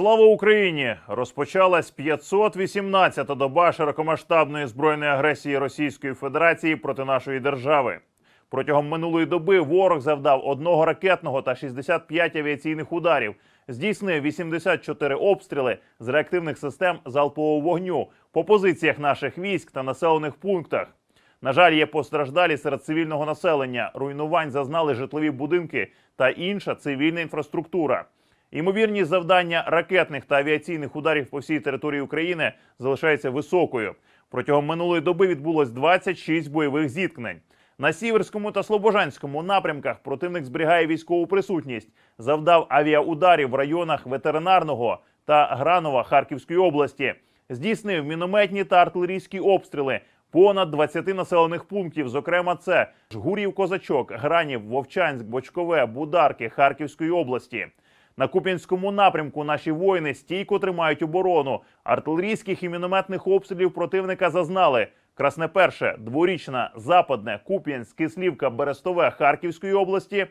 Слава Україні! Розпочалась 518-та доба широкомасштабної збройної агресії Російської Федерації проти нашої держави. Протягом минулої доби ворог завдав одного ракетного та 65 авіаційних ударів, здійснив 84 обстріли з реактивних систем залпового вогню по позиціях наших військ та населених пунктах. На жаль, є постраждалі серед цивільного населення. Руйнувань зазнали житлові будинки та інша цивільна інфраструктура. Ймовірність завдання ракетних та авіаційних ударів по всій території України залишається високою. Протягом минулої доби відбулось 26 бойових зіткнень. На сіверському та слобожанському напрямках противник зберігає військову присутність, завдав авіаударів в районах ветеринарного та Гранова Харківської області, здійснив мінометні та артилерійські обстріли понад 20 населених пунктів. Зокрема, це Жгурів, Козачок, Гранів, Вовчанськ, Бочкове, Бударки Харківської області. На Куп'янському напрямку наші воїни стійко тримають оборону. Артилерійських і мінометних обстрілів противника зазнали. Красне Перше, Дворічна, Западне, Куп'янськ, Кислівка, Берестове Харківської області,